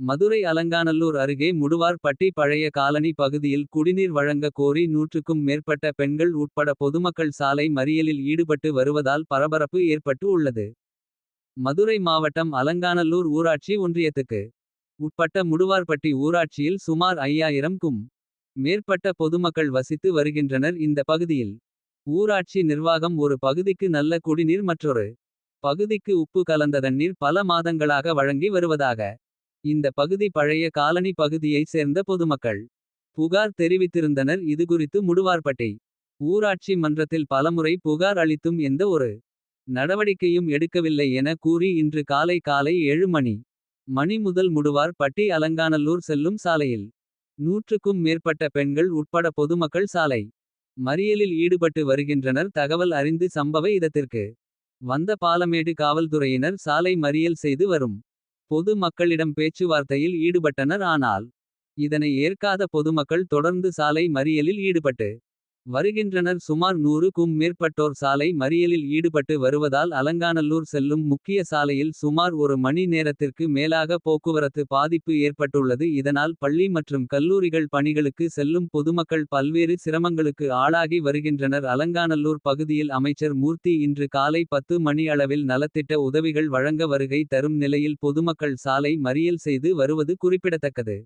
மதுரை அலங்காநல்லூர் அருகே முடுவார்பட்டி பழைய காலனி பகுதியில் குடிநீர் வழங்க கோரி நூற்றுக்கும் மேற்பட்ட பெண்கள் உட்பட பொதுமக்கள் சாலை மறியலில் ஈடுபட்டு வருவதால் பரபரப்பு ஏற்பட்டு உள்ளது. மதுரை மாவட்டம் அலங்காநல்லூர் ஊராட்சி ஒன்றியத்துக்கு. உட்பட்ட முடுவார்பட்டி ஊராட்சியில் சுமார் ஐயாயிரம் கும். மேற்பட்ட பொதுமக்கள் வசித்து வருகின்றனர் இந்த பகுதியில். ஊராட்சி நிர்வாகம் ஒரு பகுதிக்கு நல்ல குடிநீர் மற்றொரு. பகுதிக்கு உப்பு கலந்த தண்ணீர் பல மாதங்களாக வழங்கி வருவதாக. இந்த பகுதி பழைய காலனி பகுதியை சேர்ந்த பொதுமக்கள். புகார் தெரிவித்திருந்தனர் இதுகுறித்து முடுவார்பட்டி. ஊராட்சி மன்றத்தில் பலமுறை புகார் அளித்தும் எந்த ஒரு. நடவடிக்கையும் எடுக்கவில்லை என கூறி இன்று காலை காலை 7 மணி. மணி முதல் முடுவார் பட்டி அலங்காநல்லூர் செல்லும் சாலையில். நூற்றுக்கும் மேற்பட்ட பெண்கள் உட்பட பொதுமக்கள் சாலை. மறியலில் ஈடுபட்டு வருகின்றனர் தகவல் அறிந்து சம்பவ இடத்திற்கு. வந்த பாலமேடு காவல்துறையினர் சாலை மறியல் செய்து வரும். பொது மக்களிடம் பேச்சுவார்த்தையில் ஈடுபட்டனர் ஆனால். இதனை ஏற்காத பொதுமக்கள் தொடர்ந்து சாலை மறியலில் ஈடுபட்டு. வருகின்றனர். சுமார் நூறுக்கும் மேற்பட்டோர் சாலை மறியலில் ஈடுபட்டு வருவதால் அலங்காநல்லூர் செல்லும் முக்கிய சாலையில் சுமார் ஒரு மணி நேரத்திற்கு மேலாக போக்குவரத்து பாதிப்பு ஏற்பட்டுள்ளது. இதனால் பள்ளி மற்றும் கல்லூரிகள் பணிகளுக்கு செல்லும் பொதுமக்கள் பல்வேறு சிரமங்களுக்கு ஆளாகி வருகின்றனர். அலங்காநல்லூர் பகுதியில் அமைச்சர் மூர்த்தி இன்று காலை 10 மணி அளவில் நலத்திட்ட உதவிகள் வழங்க வருகை தரும் நிலையில் பொதுமக்கள் சாலை மறியல் செய்து வருவது குறிப்பிடத்தக்கது.